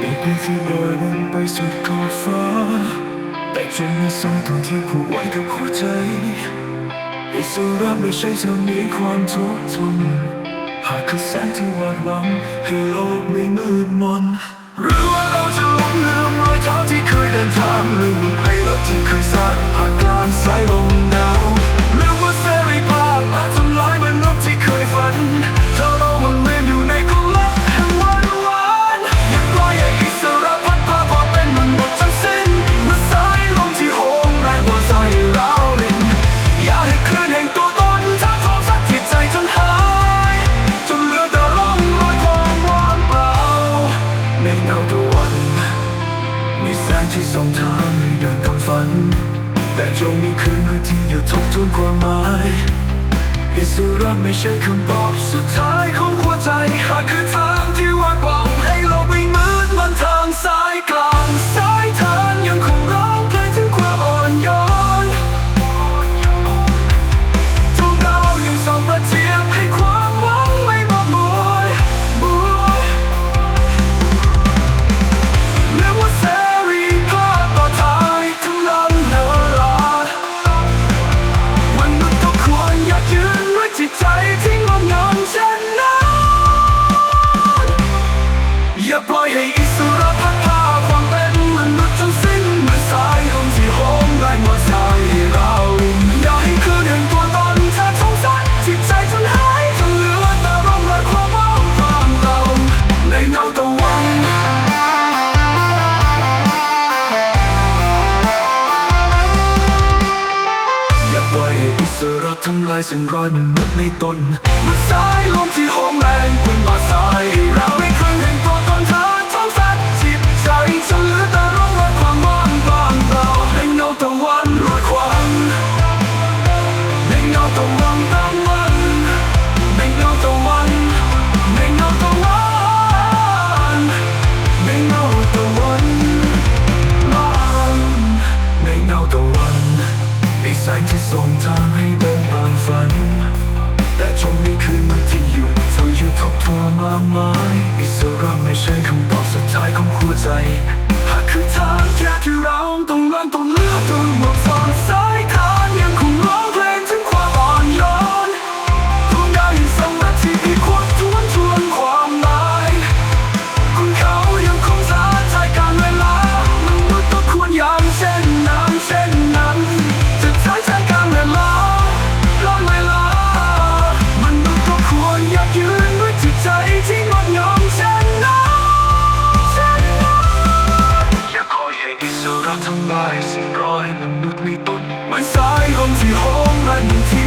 ปียงที่เดินไปสุดขอบฟ้า แต่จนมีสองตัวที่ผูกไว้กับหัวใจอิสระไม่ใช่จะมีความทุกข์ทนหากคือแสงที่วาดหวังให้โลกไม่มืดมนหรือว่าเราจะหลงลืมรอยเท้าที่เคยเดินทางลืมไพลอตที่เคยสร้างหากกลางสาย แต่จงมีคืนที่อยู่ทบทวนความหมายอิสระไม่ใช่คำตอบสุดท้ายของ ที่งำลายเส้นรอยมนุษย์ในตนมื่อสายลมที่โหมแรงคุณมาสายเราไม่คืนแห่งตัวตนเธอท้องสัตว์จิตใจจะเหลือแต่ร่องรอยความว่างเปล่าในเงาตะวันรวยควันในเงาตะวันตะวันในเงาตะวันในเงาตะวันในเงาตะวันในเงาตะวันในแสงที่ส่งทางให้เดินางฝัน แต่จงมีคืนวันที่หยุดเธออยู่ทบทวนมากมายอิสระไม่ใช่คำตอบสุดท้ายของหัวใจ หากคือทางแค่ที่เราต้องเดินต้องเลือกต้องหมดสองสายทา สิ่งร้อยมนุษย์มีต้นไม้สายลมที่โหนึ่งที่